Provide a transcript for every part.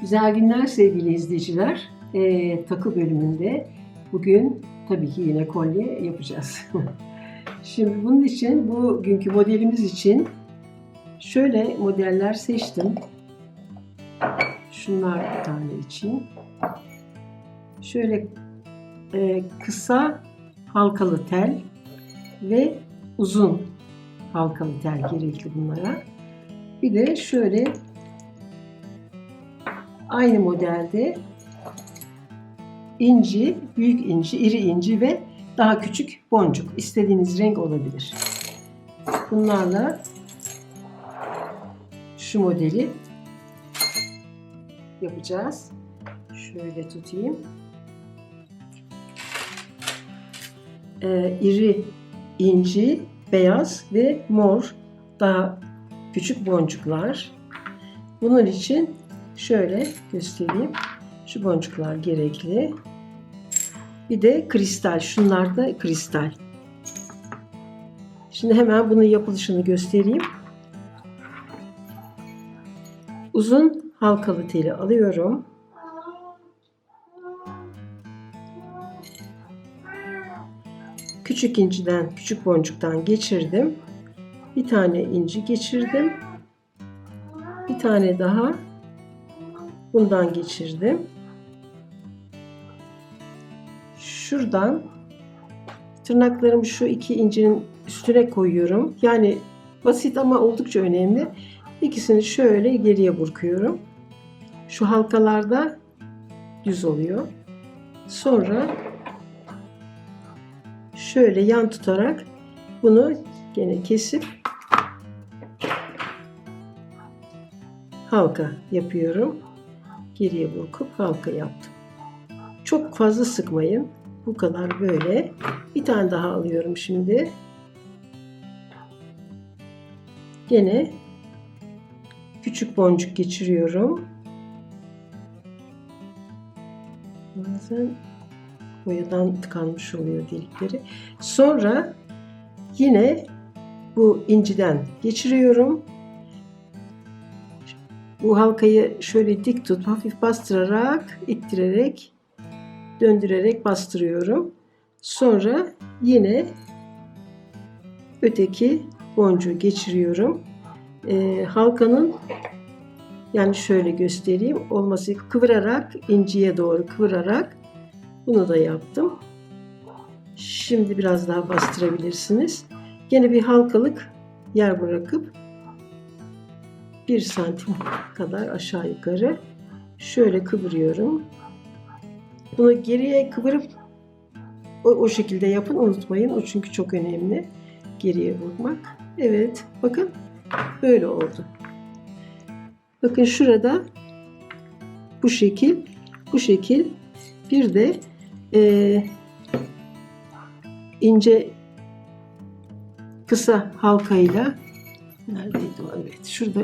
Güzel günler sevgili izleyiciler. Ee, takı bölümünde bugün tabii ki yine kolye yapacağız. Şimdi bunun için bugünkü modelimiz için şöyle modeller seçtim. Şunlar bir tane için. Şöyle e, kısa halkalı tel ve uzun halkalı tel gerekli bunlara. Bir de şöyle aynı modelde inci, büyük inci, iri inci ve daha küçük boncuk. İstediğiniz renk olabilir. Bunlarla şu modeli yapacağız. Şöyle tutayım. Ee, iri inci, beyaz ve mor daha küçük boncuklar. Bunun için şöyle göstereyim. Şu boncuklar gerekli. Bir de kristal. Şunlar da kristal. Şimdi hemen bunun yapılışını göstereyim. Uzun halkalı teli alıyorum. Küçük inciden, küçük boncuktan geçirdim. Bir tane inci geçirdim. Bir tane daha bundan geçirdim. Şuradan tırnaklarımı şu iki incinin üstüne koyuyorum. Yani basit ama oldukça önemli. İkisini şöyle geriye burkuyorum. Şu halkalarda düz oluyor. Sonra şöyle yan tutarak bunu gene kesip halka yapıyorum. Geriye burkup halka yaptım. Çok fazla sıkmayın. Bu kadar böyle. Bir tane daha alıyorum şimdi. Gene küçük boncuk geçiriyorum. Bazen boyadan tıkanmış oluyor delikleri. Sonra yine bu inciden geçiriyorum. Bu halkayı şöyle dik tut, hafif bastırarak, ittirerek, döndürerek bastırıyorum. Sonra yine öteki boncuğu geçiriyorum. Ee, halkanın yani şöyle göstereyim olması kıvırarak inciye doğru kıvırarak bunu da yaptım. Şimdi biraz daha bastırabilirsiniz. Yine bir halkalık yer bırakıp bir santim kadar aşağı yukarı şöyle kıvırıyorum. Bunu geriye kıvırıp o, o şekilde yapın unutmayın. O çünkü çok önemli. Geriye vurmak. Evet bakın böyle oldu. Bakın şurada bu şekil bu şekil bir de e, ince kısa halkayla neredeydi o? Evet şurada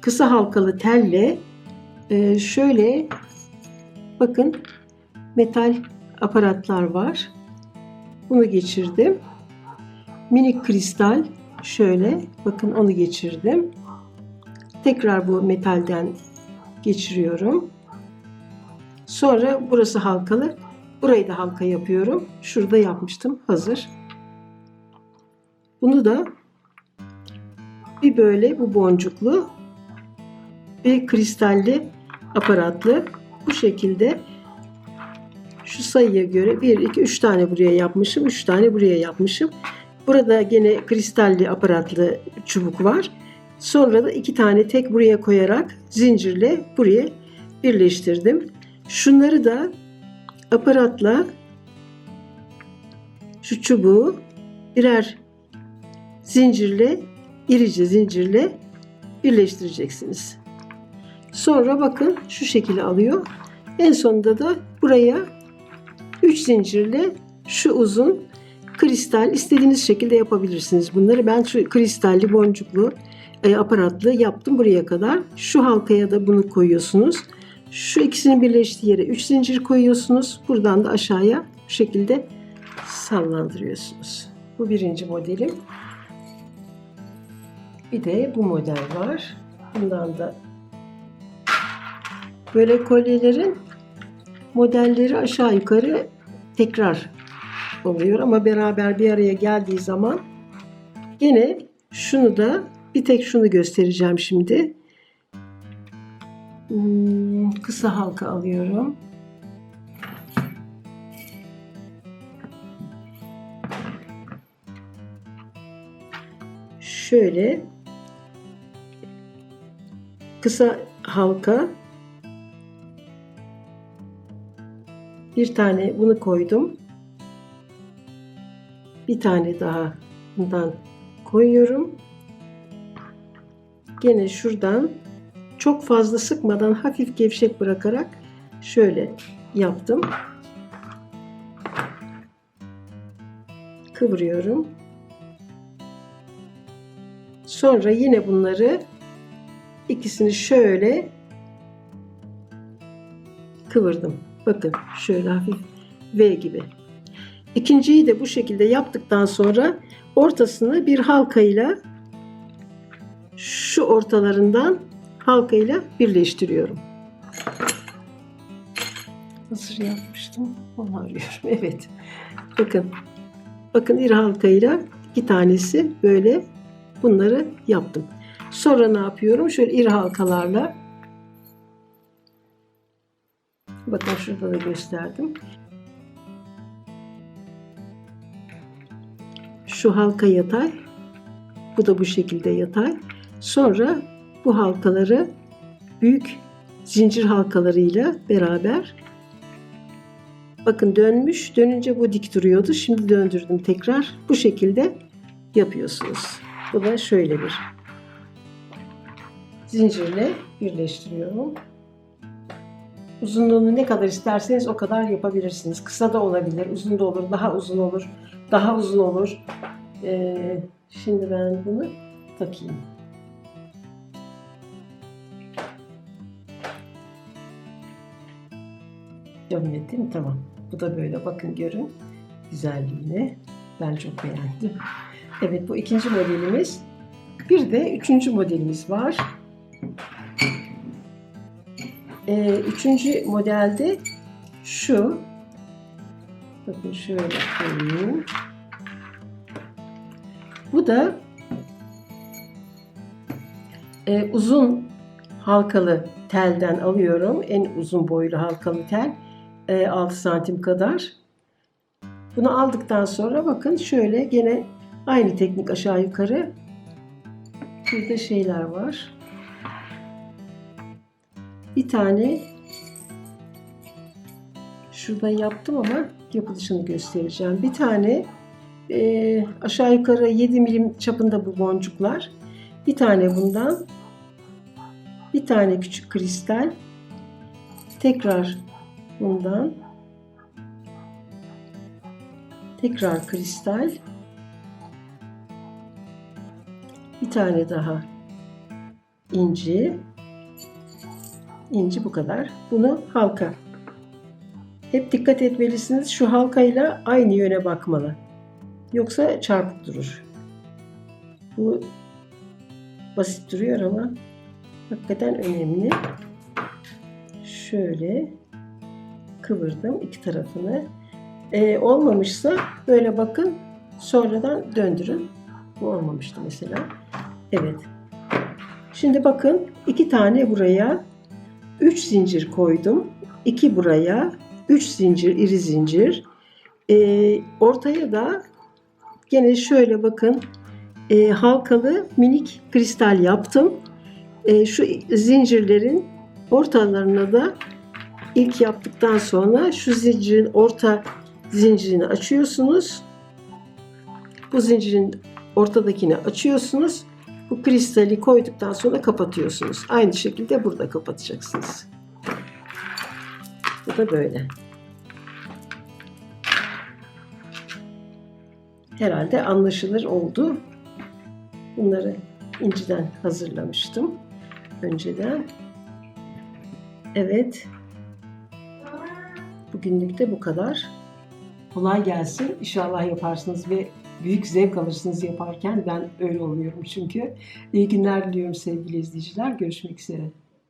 kısa halkalı telle e, şöyle bakın metal aparatlar var. Bunu geçirdim. Minik kristal şöyle bakın onu geçirdim. Tekrar bu metalden geçiriyorum. Sonra burası halkalı. Burayı da halka yapıyorum. Şurada yapmıştım. Hazır. Bunu da bir böyle bu boncuklu bir kristalli aparatlı. Bu şekilde şu sayıya göre 1 2 3 tane buraya yapmışım 3 tane buraya yapmışım. Burada gene kristalli aparatlı çubuk var. Sonra da iki tane tek buraya koyarak zincirle buraya birleştirdim. Şunları da aparatla şu çubuğu birer zincirle irice zincirle birleştireceksiniz. Sonra bakın şu şekilde alıyor. En sonunda da buraya 3 zincirle şu uzun kristal istediğiniz şekilde yapabilirsiniz bunları. Ben şu kristalli boncuklu e, aparatlı yaptım buraya kadar. Şu halkaya da bunu koyuyorsunuz. Şu ikisinin birleştiği yere 3 zincir koyuyorsunuz. Buradan da aşağıya bu şekilde sallandırıyorsunuz. Bu birinci modelim. Bir de bu model var. Bundan da Böyle kolyelerin modelleri aşağı yukarı tekrar oluyor ama beraber bir araya geldiği zaman gene şunu da bir tek şunu göstereceğim şimdi. Hmm, kısa halka alıyorum. Şöyle kısa halka bir tane bunu koydum. Bir tane daha bundan koyuyorum. Gene şuradan çok fazla sıkmadan hafif gevşek bırakarak şöyle yaptım. Kıvırıyorum. Sonra yine bunları ikisini şöyle kıvırdım. Bakın şöyle hafif V gibi. İkinciyi de bu şekilde yaptıktan sonra ortasını bir halkayla şu ortalarından halkayla birleştiriyorum. Hazır yapmıştım. Onu arıyorum. Evet. Bakın. Bakın bir halkayla iki tanesi böyle bunları yaptım. Sonra ne yapıyorum? Şöyle iri halkalarla Bakın şurada da gösterdim. Şu halka yatay. Bu da bu şekilde yatay. Sonra bu halkaları büyük zincir halkalarıyla beraber bakın dönmüş. Dönünce bu dik duruyordu. Şimdi döndürdüm tekrar. Bu şekilde yapıyorsunuz. Bu da şöyle bir zincirle birleştiriyorum. Uzunluğunu ne kadar isterseniz o kadar yapabilirsiniz. Kısa da olabilir, uzun da olur, daha uzun olur, daha uzun olur. Ee, şimdi ben bunu takayım. Devam ettim, tamam. Bu da böyle, bakın görün güzelliğine. Ben çok beğendim. Evet, bu ikinci modelimiz. Bir de üçüncü modelimiz var. Ee, üçüncü modelde şu. Bakın şöyle koyayım. Bu da e, uzun halkalı telden alıyorum. En uzun boylu halkalı tel. E, 6 santim kadar. Bunu aldıktan sonra bakın şöyle gene aynı teknik aşağı yukarı. Burada şeyler var bir tane şurada yaptım ama yapılışını göstereceğim. Bir tane e, aşağı yukarı 7 milim çapında bu boncuklar. Bir tane bundan. Bir tane küçük kristal. Tekrar bundan. Tekrar kristal. Bir tane daha inci inci bu kadar. Bunu halka. Hep dikkat etmelisiniz. Şu halkayla aynı yöne bakmalı. Yoksa çarpık durur. Bu basit duruyor ama hakikaten önemli. Şöyle kıvırdım iki tarafını. Ee, olmamışsa böyle bakın sonradan döndürün. Bu olmamıştı mesela. Evet. Şimdi bakın iki tane buraya 3 zincir koydum. 2 buraya, 3 zincir, iri zincir. Ee, ortaya da gene şöyle bakın e, halkalı minik kristal yaptım. E, şu zincirlerin ortalarına da ilk yaptıktan sonra şu zincirin orta zincirini açıyorsunuz. Bu zincirin ortadakini açıyorsunuz. Bu kristali koyduktan sonra kapatıyorsunuz. Aynı şekilde burada kapatacaksınız. Bu da böyle. Herhalde anlaşılır oldu. Bunları inciden hazırlamıştım önceden. Evet. Bugünlük de bu kadar. Kolay gelsin. İnşallah yaparsınız ve büyük zevk alırsınız yaparken. Ben öyle oluyorum çünkü. İyi günler diliyorum sevgili izleyiciler. Görüşmek üzere.